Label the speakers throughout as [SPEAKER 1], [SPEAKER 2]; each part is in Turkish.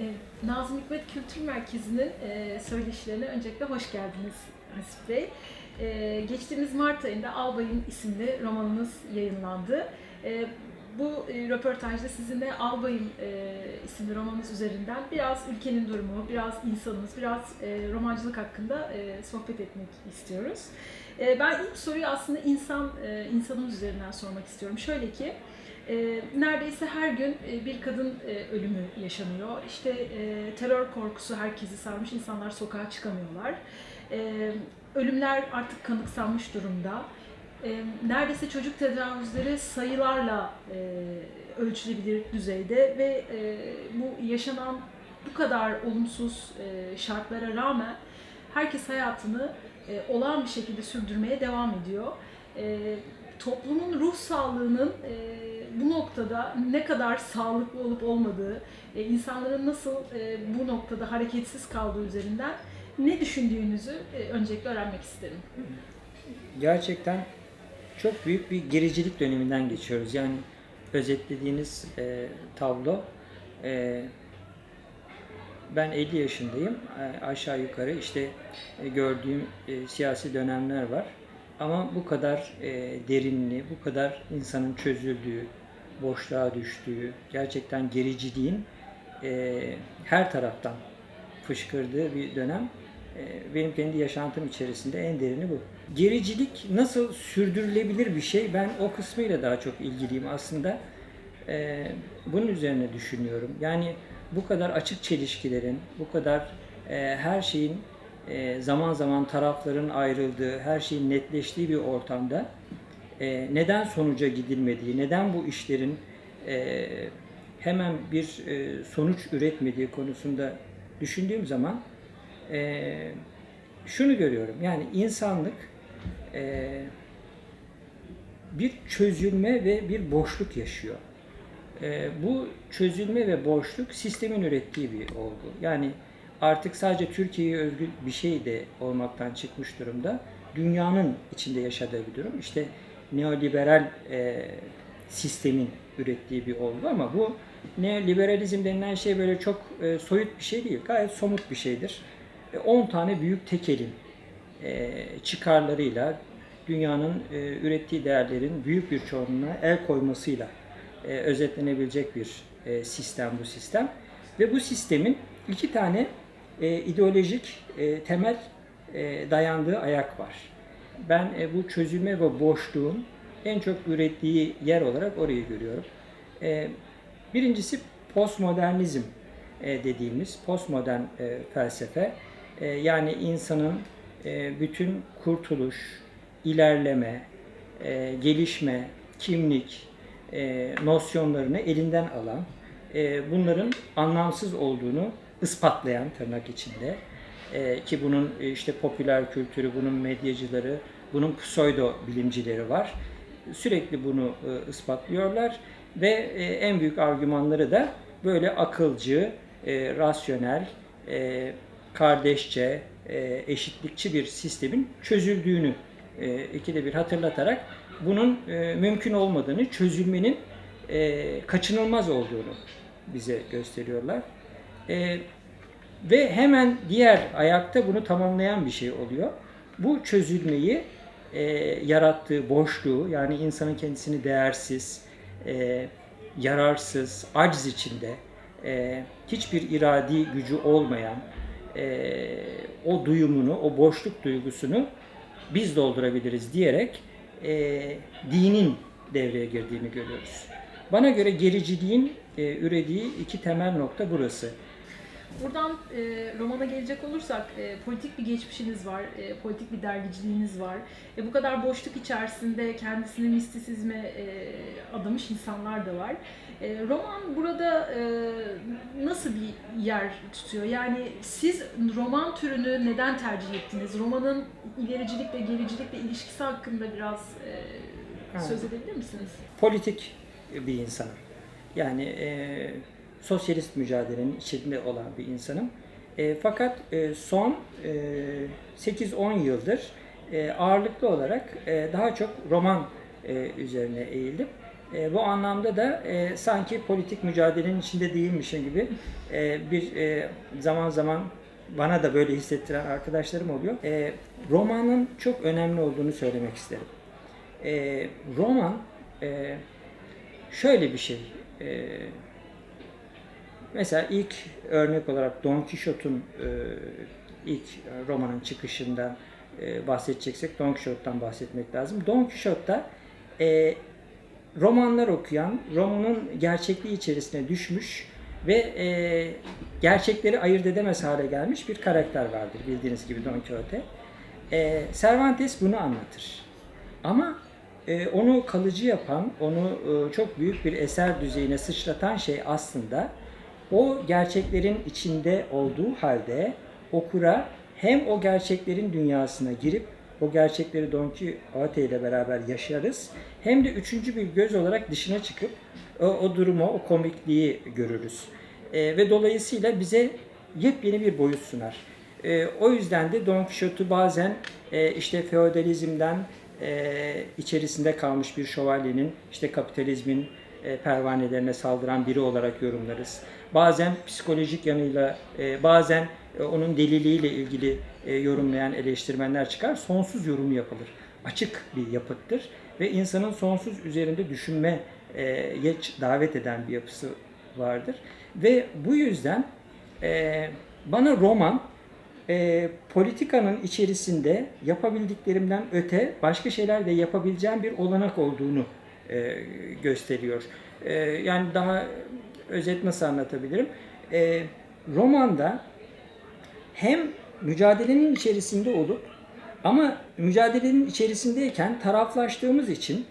[SPEAKER 1] E, Nazım Hikmet Kültür Merkezi'nin e, söyleşilerine öncelikle hoş geldiniz Hasip Bey. E, geçtiğimiz Mart ayında Albay'ın isimli romanınız yayınlandı. Bu röportajda sizinle Albay'ın isimli romanınız üzerinden biraz ülkenin durumu, biraz insanımız, biraz romancılık hakkında sohbet etmek istiyoruz. Ben ilk soruyu aslında insan insanımız üzerinden sormak istiyorum. Şöyle ki, e, neredeyse her gün e, bir kadın e, ölümü yaşanıyor. İşte e, terör korkusu herkesi sarmış, insanlar sokağa çıkamıyorlar. E, ölümler artık kanıksanmış durumda. E, neredeyse çocuk tecavüzleri sayılarla ölçülebilir düzeyde ve bu yaşanan bu kadar olumsuz şartlara rağmen herkes hayatını e, olağan bir şekilde sürdürmeye devam ediyor. Toplumun ruh sağlığının bu noktada ne kadar sağlıklı olup olmadığı, e, insanların nasıl e, bu noktada hareketsiz kaldığı üzerinden ne düşündüğünüzü e, öncelikle öğrenmek isterim.
[SPEAKER 2] gerçekten çok büyük bir gericilik döneminden geçiyoruz. Yani özetlediğiniz e, tablo e, ben 50 yaşındayım. E, aşağı yukarı işte e, gördüğüm e, siyasi dönemler var. Ama bu kadar derinli, bu kadar insanın çözüldüğü, boşluğa düştüğü, gerçekten gericiliğin e, her taraftan fışkırdığı bir dönem e, benim kendi yaşantım içerisinde en derini bu. Gericilik nasıl sürdürülebilir bir şey? Ben o kısmıyla daha çok ilgiliyim aslında. E, bunun üzerine düşünüyorum. Yani bu kadar açık çelişkilerin, bu kadar e, her şeyin e, zaman zaman tarafların ayrıldığı, her şeyin netleştiği bir ortamda e, neden sonuca gidilmediği, neden bu işlerin e, hemen bir e, sonuç üretmediği konusunda düşündüğüm zaman e, şunu görüyorum. Yani insanlık e, bir çözülme ve bir boşluk yaşıyor. E, bu çözülme ve boşluk sistemin ürettiği bir olgu. Yani artık sadece Türkiye'ye özgü bir şey de olmaktan çıkmış durumda. Dünyanın içinde yaşadığı bir durum. İşte neoliberal e, sistemin ürettiği bir olgu ama bu neoliberalizm denilen şey böyle çok e, soyut bir şey değil. Gayet somut bir şeydir. 10 tane büyük tekelin e, çıkarlarıyla dünyanın e, ürettiği değerlerin büyük bir çoğunluğuna el koymasıyla e, özetlenebilecek bir e, sistem bu sistem. Ve bu sistemin iki tane e, ideolojik e, temel e, dayandığı ayak var. Ben e, bu çözülme ve boşluğun en çok ürettiği yer olarak orayı görüyorum. E, birincisi postmodernizm e, dediğimiz postmodern e, felsefe. E, yani insanın e, bütün kurtuluş, ilerleme, e, gelişme, kimlik e, nosyonlarını elinden alan, e, bunların anlamsız olduğunu ispatlayan tırnak içinde e, ki bunun e, işte popüler kültürü, bunun medyacıları, bunun pseudo bilimcileri var. Sürekli bunu e, ispatlıyorlar ve e, en büyük argümanları da böyle akılcı, e, rasyonel, e, kardeşçe, e, eşitlikçi bir sistemin çözüldüğünü e, ikide bir hatırlatarak bunun e, mümkün olmadığını, çözülmenin e, kaçınılmaz olduğunu bize gösteriyorlar. E, ve hemen diğer ayakta bunu tamamlayan bir şey oluyor. Bu çözülmeyi e, yarattığı boşluğu yani insanın kendisini değersiz, e, yararsız, aciz içinde e, hiçbir iradi gücü olmayan e, o duyumunu, o boşluk duygusunu biz doldurabiliriz diyerek e, dinin devreye girdiğini görüyoruz. Bana göre gericiliğin e, ürediği iki temel nokta burası.
[SPEAKER 1] Buradan e, romana gelecek olursak e, politik bir geçmişiniz var, e, politik bir dergiciliğiniz var. E, bu kadar boşluk içerisinde kendisini mistisizme e, adamış insanlar da var. E, roman burada e, nasıl bir yer tutuyor? Yani siz roman türünü neden tercih ettiniz? Romanın ilericilikle gericilikle ilişkisi hakkında biraz e, söz edebilir misiniz?
[SPEAKER 2] Politik bir insanım. Yani e, sosyalist mücadelenin içinde olan bir insanım. E, fakat e, son e, 8-10 yıldır e, ağırlıklı olarak e, daha çok roman e, üzerine eğildim. E, bu anlamda da e, sanki politik mücadelenin içinde değilmişim gibi e, bir e, zaman zaman bana da böyle hissettiren arkadaşlarım oluyor. E, romanın çok önemli olduğunu söylemek isterim. E, roman e, şöyle bir şey. E, mesela ilk örnek olarak Don Quixote'un e, ilk romanın çıkışından e, bahsedeceksek Don Quixote'dan bahsetmek lazım. Don Quixote'da e, romanlar okuyan, romanın gerçekliği içerisine düşmüş ve e, gerçekleri ayırt edemez hale gelmiş bir karakter vardır bildiğiniz gibi Don Quixote. E, Cervantes bunu anlatır. Ama e, onu kalıcı yapan, onu e, çok büyük bir eser düzeyine sıçratan şey aslında o gerçeklerin içinde olduğu halde okura hem o gerçeklerin dünyasına girip o gerçekleri Don Quixote ile beraber yaşarız. Hem de üçüncü bir göz olarak dışına çıkıp o, o durumu, o komikliği görürüz. E, ve dolayısıyla bize yepyeni bir boyut sunar. E, o yüzden de Don Quixote'u bazen e, işte feodalizmden e, içerisinde kalmış bir şövalyenin, işte kapitalizmin e, pervanelerine saldıran biri olarak yorumlarız. Bazen psikolojik yanıyla, e, bazen e, onun deliliğiyle ilgili yorumlayan eleştirmenler çıkar. Sonsuz yorum yapılır. Açık bir yapıttır ve insanın sonsuz üzerinde düşünmeye davet eden bir yapısı vardır. Ve bu yüzden bana roman e, politikanın içerisinde yapabildiklerimden öte başka şeyler de yapabileceğim bir olanak olduğunu e, gösteriyor. E, yani daha özet nasıl anlatabilirim? E, romanda hem mücadelenin içerisinde olup ama mücadelenin içerisindeyken taraflaştığımız için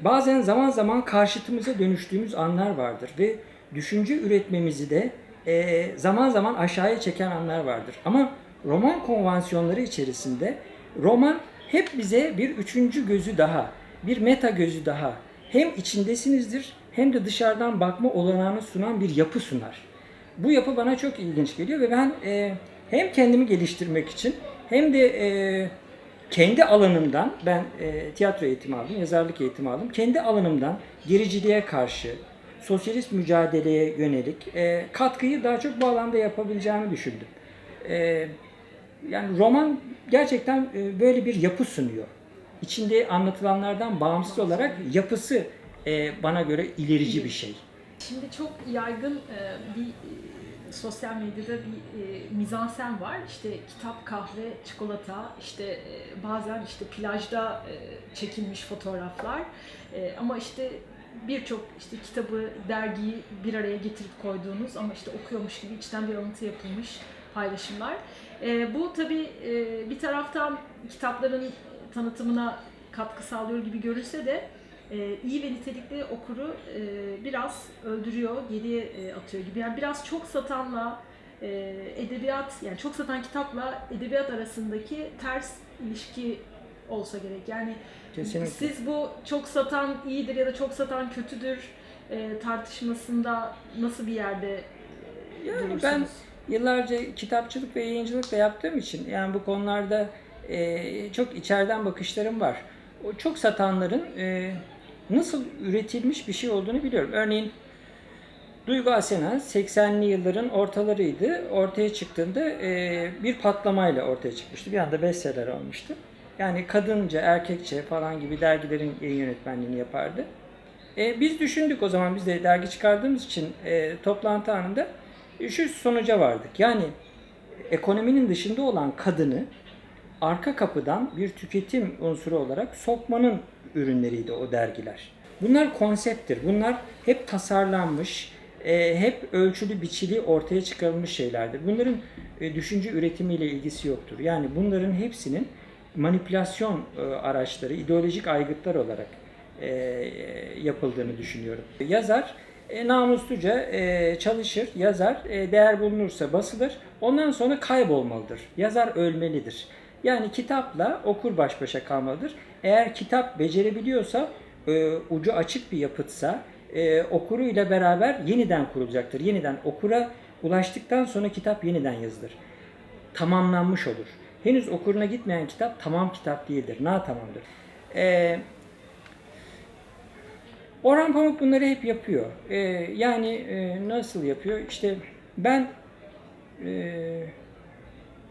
[SPEAKER 2] bazen zaman zaman karşıtımıza dönüştüğümüz anlar vardır ve düşünce üretmemizi de e, zaman zaman aşağıya çeken anlar vardır. Ama roman konvansiyonları içerisinde roman hep bize bir üçüncü gözü daha, bir meta gözü daha hem içindesinizdir hem de dışarıdan bakma olanağını sunan bir yapı sunar. Bu yapı bana çok ilginç geliyor ve ben e, hem kendimi geliştirmek için hem de e, kendi alanımdan ben e, tiyatro eğitimi aldım, yazarlık eğitimi aldım. Kendi alanımdan gericiliğe karşı, sosyalist mücadeleye yönelik e, katkıyı daha çok bu alanda yapabileceğimi düşündüm. E, yani roman gerçekten e, böyle bir yapı sunuyor. İçinde anlatılanlardan bağımsız olarak yapısı e, bana göre ilerici bir şey.
[SPEAKER 1] Şimdi çok yaygın e, bir e, sosyal medyada bir e, mizansen var. İşte kitap, kahve, çikolata, işte e, bazen işte plajda e, çekilmiş fotoğraflar. E, ama işte birçok işte kitabı, dergiyi bir araya getirip koyduğunuz ama işte okuyormuş gibi içten bir alıntı yapılmış paylaşımlar. E, bu tabii e, bir taraftan kitapların tanıtımına katkı sağlıyor gibi görülse de e, iyi ve nitelikli okuru e, biraz öldürüyor, geriye e, atıyor gibi. Yani biraz çok satanla e, edebiyat, yani çok satan kitapla edebiyat arasındaki ters ilişki olsa gerek. Yani
[SPEAKER 2] Kesinlikle.
[SPEAKER 1] siz bu çok satan iyidir ya da çok satan kötüdür e, tartışmasında nasıl bir yerde e,
[SPEAKER 2] Yani
[SPEAKER 1] durursunuz?
[SPEAKER 2] ben yıllarca kitapçılık ve yayıncılık da yaptığım için yani bu konularda e, çok içeriden bakışlarım var. O çok satanların e, nasıl üretilmiş bir şey olduğunu biliyorum. Örneğin Duygu Asena 80'li yılların ortalarıydı. Ortaya çıktığında e, bir patlamayla ortaya çıkmıştı. Bir anda bestseller olmuştu. Yani kadınca, erkekçe falan gibi dergilerin yayın yönetmenliğini yapardı. E, biz düşündük o zaman biz de dergi çıkardığımız için e, toplantı anında e, şu sonuca vardık. Yani ekonominin dışında olan kadını arka kapıdan bir tüketim unsuru olarak sokmanın ürünleriydi o dergiler. Bunlar konsepttir. Bunlar hep tasarlanmış, e, hep ölçülü biçili ortaya çıkarılmış şeylerdir. Bunların e, düşünce üretimiyle ilgisi yoktur. Yani bunların hepsinin manipülasyon e, araçları, ideolojik aygıtlar olarak yapıldığını düşünüyorum. Yazar e, namusluca çalışır, yazar, değer bulunursa basılır, ondan sonra kaybolmalıdır. Yazar ölmelidir. Yani kitapla okur baş başa kalmalıdır. Eğer kitap becerebiliyorsa, e, ucu açık bir yapıtsa, e, okuruyla beraber yeniden kurulacaktır. Yeniden okura ulaştıktan sonra kitap yeniden yazılır. Tamamlanmış olur. Henüz okuruna gitmeyen kitap tamam kitap değildir. Na tamamdır. E, Orhan Pamuk bunları hep yapıyor. Ee, yani e, nasıl yapıyor? İşte ben e,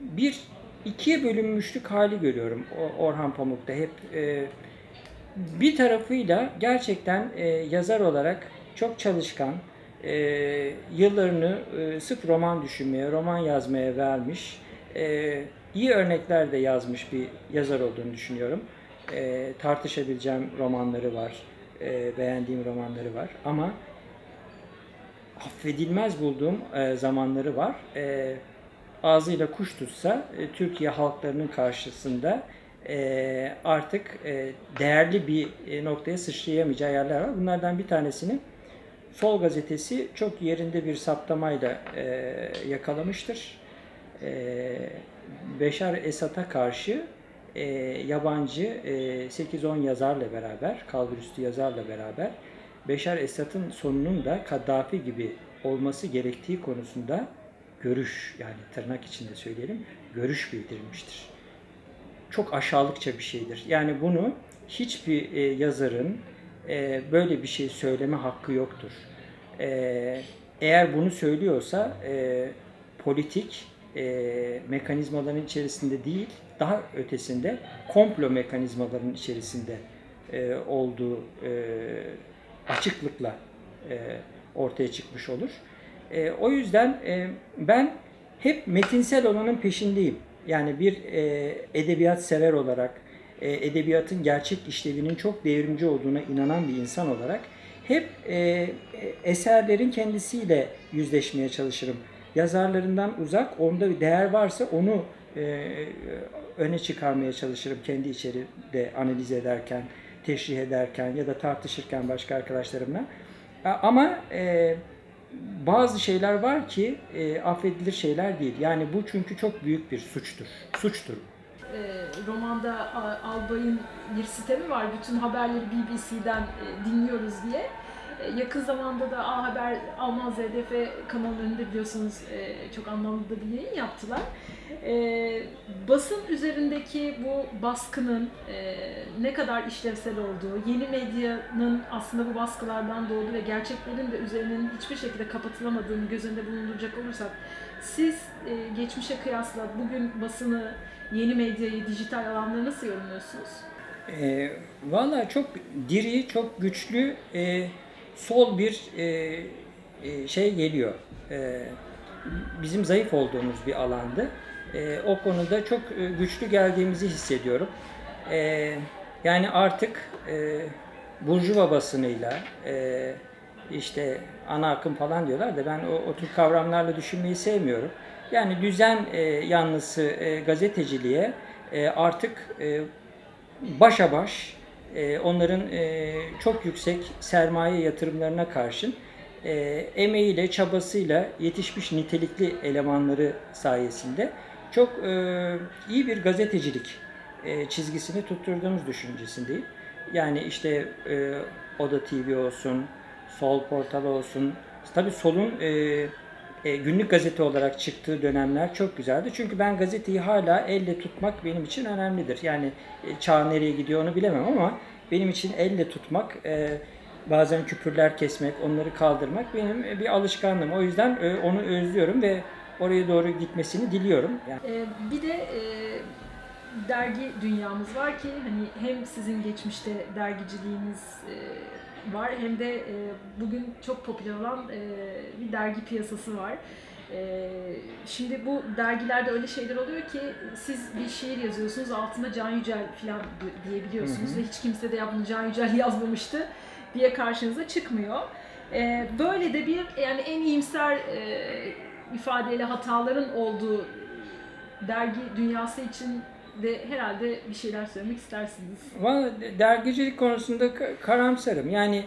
[SPEAKER 2] bir ikiye bölünmüşlük hali görüyorum Orhan Pamuk'ta hep. e, bir tarafıyla gerçekten e, yazar olarak çok çalışkan, e, yıllarını e, sırf roman düşünmeye, roman yazmaya vermiş, e, iyi örnekler de yazmış bir yazar olduğunu düşünüyorum. E, tartışabileceğim romanları var, e, beğendiğim romanları var ama affedilmez bulduğum e, zamanları var. E, ağzıyla kuş tutsa e, Türkiye halklarının karşısında e, artık e, değerli bir e, noktaya sıçrayamayacağı yerler var. Bunlardan bir tanesini Sol gazetesi çok yerinde bir saptamayla e, yakalamıştır. E, Beşar Esad'a karşı e, yabancı e, 8-10 yazarla beraber, kalburüstü yazarla beraber Beşar Esad'ın sonunun da Kaddafi gibi olması gerektiği konusunda görüş yani tırnak içinde söyleyelim görüş bildirmiştir. Çok aşağılıkça bir şeydir. Yani bunu hiçbir e, yazarın e, böyle bir şey söyleme hakkı yoktur. E, eğer bunu söylüyorsa e, politik e, mekanizmaların içerisinde değil, daha ötesinde komplo mekanizmaların içerisinde e, olduğu e, açıklıkla e, ortaya çıkmış olur. E, o yüzden e, ben hep metinsel olanın peşindeyim. Yani bir e, edebiyat sever olarak, e, edebiyatın gerçek işlevinin çok devrimci olduğuna inanan bir insan olarak hep e, eserlerin kendisiyle yüzleşmeye çalışırım. Yazarlarından uzak, onda bir değer varsa onu e, öne çıkarmaya çalışırım kendi içeride analiz ederken, teşrih ederken ya da tartışırken başka arkadaşlarımla. Ama e, bazı şeyler var ki e, affedilir şeyler değil. Yani bu çünkü çok büyük bir suçtur. Suçtur.
[SPEAKER 1] E, romanda Albay'ın bir sitemi var. Bütün haberleri BBC'den e, dinliyoruz diye. E, yakın zamanda da A Haber Alman ZDF önünde biliyorsunuz e, çok anlamlı da bir yayın yaptılar. E, basın üzerindeki bu baskının ne kadar işlevsel olduğu, yeni medyanın aslında bu baskılardan doğduğu ve gerçeklerin de üzerinin hiçbir şekilde kapatılamadığını göz önünde bulunduracak olursak siz geçmişe kıyasla bugün basını, yeni medyayı, dijital alanları nasıl yorumluyorsunuz?
[SPEAKER 2] E, Valla çok diri, çok güçlü, e, sol bir e, e, şey geliyor. E, bizim zayıf olduğumuz bir alandı. E, o konuda çok e, güçlü geldiğimizi hissediyorum. E, yani artık e, burjuva basınıyla, e, işte ana akım falan diyorlar da ben o, o tür kavramlarla düşünmeyi sevmiyorum. Yani düzen e, yanlısı e, gazeteciliğe e, artık e, başa baş e, onların e, çok yüksek sermaye yatırımlarına karşın e, emeğiyle, çabasıyla yetişmiş nitelikli elemanları sayesinde çok e, iyi bir gazetecilik çizgisini tutturduğumuz düşüncesindeyim. Yani işte Oda TV olsun, Sol portalı olsun. Tabii Sol'un e, günlük gazete olarak çıktığı dönemler çok güzeldi. Çünkü ben gazeteyi hala elle tutmak benim için önemlidir. Yani e, çağ nereye gidiyor onu bilemem ama benim için elle tutmak, e, bazen küpürler kesmek, onları kaldırmak benim e, bir alışkanlığım. O yüzden e, onu özlüyorum ve oraya doğru gitmesini diliyorum. Yani
[SPEAKER 1] Ee, bir de e, dergi dünyamız var ki hani hem sizin geçmişte dergiciliğiniz e, var hem de e, bugün çok popüler olan e, bir dergi piyasası var. E, şimdi bu dergilerde öyle şeyler oluyor ki siz bir şiir yazıyorsunuz altında Can Yücel falan di- diyebiliyorsunuz
[SPEAKER 2] Hı hı.
[SPEAKER 1] ve hiç kimse de ya bunu Can Yücel yazmamıştı diye karşınıza çıkmıyor. E, böyle de bir yani en iyimser e, ifadeyle hataların olduğu dergi dünyası için de herhalde bir şeyler söylemek istersiniz.
[SPEAKER 2] Valla dergicilik konusunda ka- karamsarım. Yani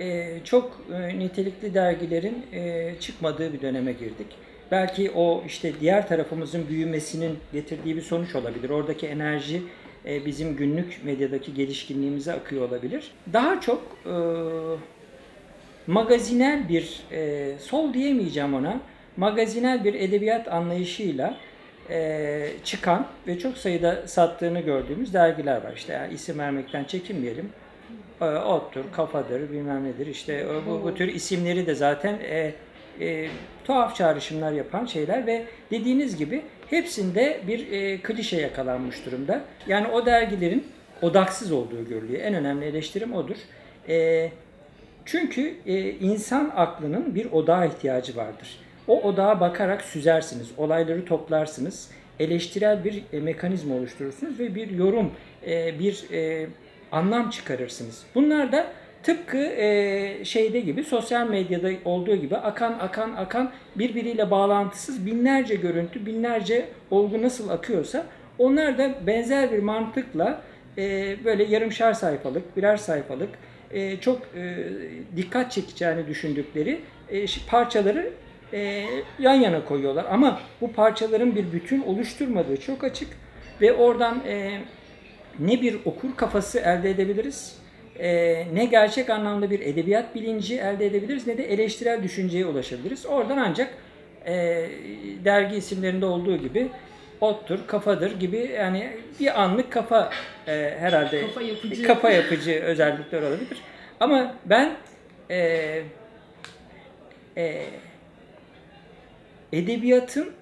[SPEAKER 2] e, çok e, nitelikli dergilerin e, çıkmadığı bir döneme girdik. Belki o işte diğer tarafımızın büyümesinin getirdiği bir sonuç olabilir. Oradaki enerji e, bizim günlük medyadaki gelişkinliğimize akıyor olabilir. Daha çok e, magazinel bir e, sol diyemeyeceğim ona. Magazinel bir edebiyat anlayışıyla e, çıkan ve çok sayıda sattığını gördüğümüz dergiler var. İşte yani isim vermekten çekinmeyelim. e, ottur, kafadır, bilmem nedir. İşte bu, bu tür isimleri de zaten e, e, tuhaf çağrışımlar yapan şeyler ve dediğiniz gibi hepsinde bir e, klişe yakalanmış durumda. Yani o dergilerin odaksız olduğu görülüyor. En önemli eleştirim odur. E, çünkü e, insan aklının bir odağa ihtiyacı vardır. O odağa bakarak süzersiniz, olayları toplarsınız, eleştirel bir e, mekanizma oluşturursunuz ve bir yorum, e, bir e, anlam çıkarırsınız. Bunlar da tıpkı şeyde gibi, sosyal medyada olduğu gibi akan akan akan birbiriyle bağlantısız binlerce görüntü, binlerce olgu nasıl akıyorsa onlar da benzer bir mantıkla e, böyle yarımşar sayfalık, birer sayfalık çok dikkat çekeceğini düşündükleri parçaları e, yan yana koyuyorlar. Ama bu parçaların bir bütün oluşturmadığı çok açık ve oradan e, ne bir okur kafası elde edebiliriz, e, ne gerçek anlamda bir edebiyat bilinci elde edebiliriz, ne de eleştirel düşünceye ulaşabiliriz. Oradan ancak e, dergi isimlerinde olduğu gibi ottur, kafadır gibi yani bir anlık kafa e, herhalde
[SPEAKER 1] Kafa yapıcı.
[SPEAKER 2] kafa yapıcı özellikler olabilir. Ama ben e, e, edebiyatın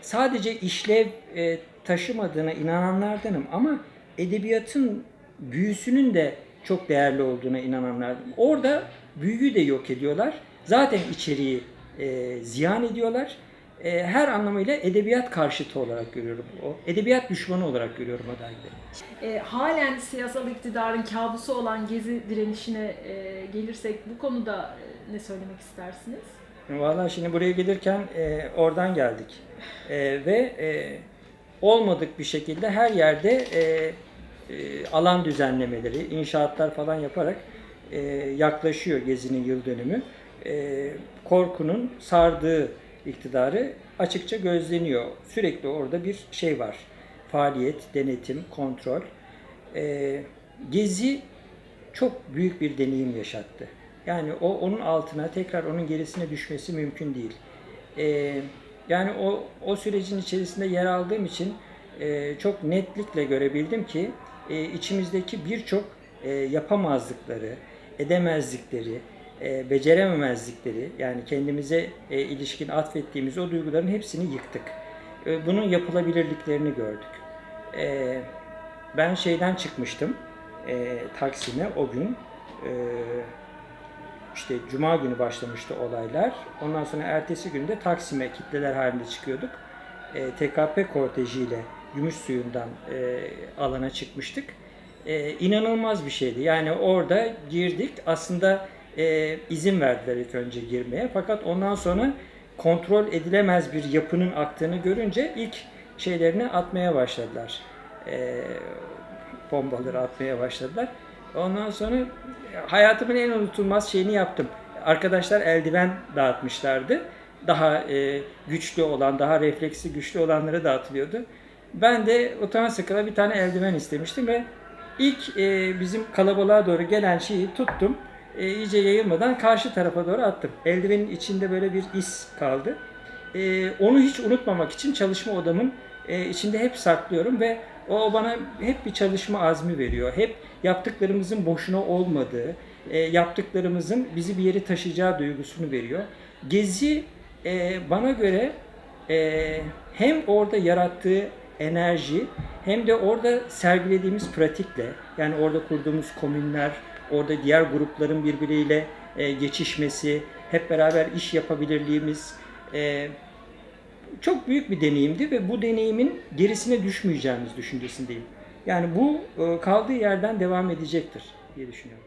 [SPEAKER 2] sadece işlev e, taşımadığına inananlardanım ama edebiyatın büyüsünün de çok değerli olduğuna inananlardım. Orada büyüyü de yok ediyorlar. Zaten içeriği e, ziyan ediyorlar. E, her anlamıyla edebiyat karşıtı olarak görüyorum o. Edebiyat düşmanı olarak görüyorum dergileri.
[SPEAKER 1] E, halen siyasal iktidarın kabusu olan gezi direnişine e, gelirsek bu konuda e, ne söylemek istersiniz?
[SPEAKER 2] Vallahi şimdi buraya gelirken e, oradan geldik. E, ve e, olmadık bir şekilde her yerde e, e, alan düzenlemeleri, inşaatlar falan yaparak e, yaklaşıyor Gezi'nin yıl dönümü. E, korkunun sardığı iktidarı açıkça gözleniyor. Sürekli orada bir şey var. Faaliyet, denetim, kontrol. E, Gezi çok büyük bir deneyim yaşattı. Yani o onun altına tekrar onun gerisine düşmesi mümkün değil. Ee, yani o o sürecin içerisinde yer aldığım için e, çok netlikle görebildim ki e, içimizdeki birçok e, yapamazlıkları, edemezlikleri, e, becerememezlikleri yani kendimize e, ilişkin atfettiğimiz o duyguların hepsini yıktık. E, bunun yapılabilirliklerini gördük. E, ben şeyden çıkmıştım e, Taksim'e o gün. E, işte Cuma günü başlamıştı olaylar. Ondan sonra ertesi günde Taksim'e kitleler halinde çıkıyorduk. E, TKP kortejiyle Gümüşsuyu'ndan e, alana çıkmıştık. E, inanılmaz bir şeydi. Yani orada girdik. Aslında e, izin verdiler ilk önce girmeye. Fakat ondan sonra kontrol edilemez bir yapının aktığını görünce ilk şeylerini atmaya başladılar. E, bombaları atmaya başladılar. Ondan sonra hayatımın en unutulmaz şeyini yaptım. Arkadaşlar eldiven dağıtmışlardı. Daha e, güçlü olan, daha refleksi güçlü olanlara dağıtılıyordu. Ben de utan sıkıla bir tane eldiven istemiştim ve ilk e, bizim kalabalığa doğru gelen şeyi tuttum. E, iyice yayılmadan karşı tarafa doğru attım. Eldivenin içinde böyle bir iz kaldı. E, onu hiç unutmamak için çalışma odamın e, içinde hep saklıyorum ve o bana hep bir çalışma azmi veriyor. Hep yaptıklarımızın boşuna olmadığı, e, yaptıklarımızın bizi bir yere taşıyacağı duygusunu veriyor. Gezi e, bana göre e, hem orada yarattığı enerji hem de orada sergilediğimiz pratikle yani orada kurduğumuz komünler, orada diğer grupların birbiriyle e, geçişmesi, hep beraber iş yapabilirliğimiz e, çok büyük bir deneyimdi ve bu deneyimin gerisine düşmeyeceğimiz düşüncesindeyim. Yani bu e, kaldığı yerden devam edecektir diye düşünüyorum.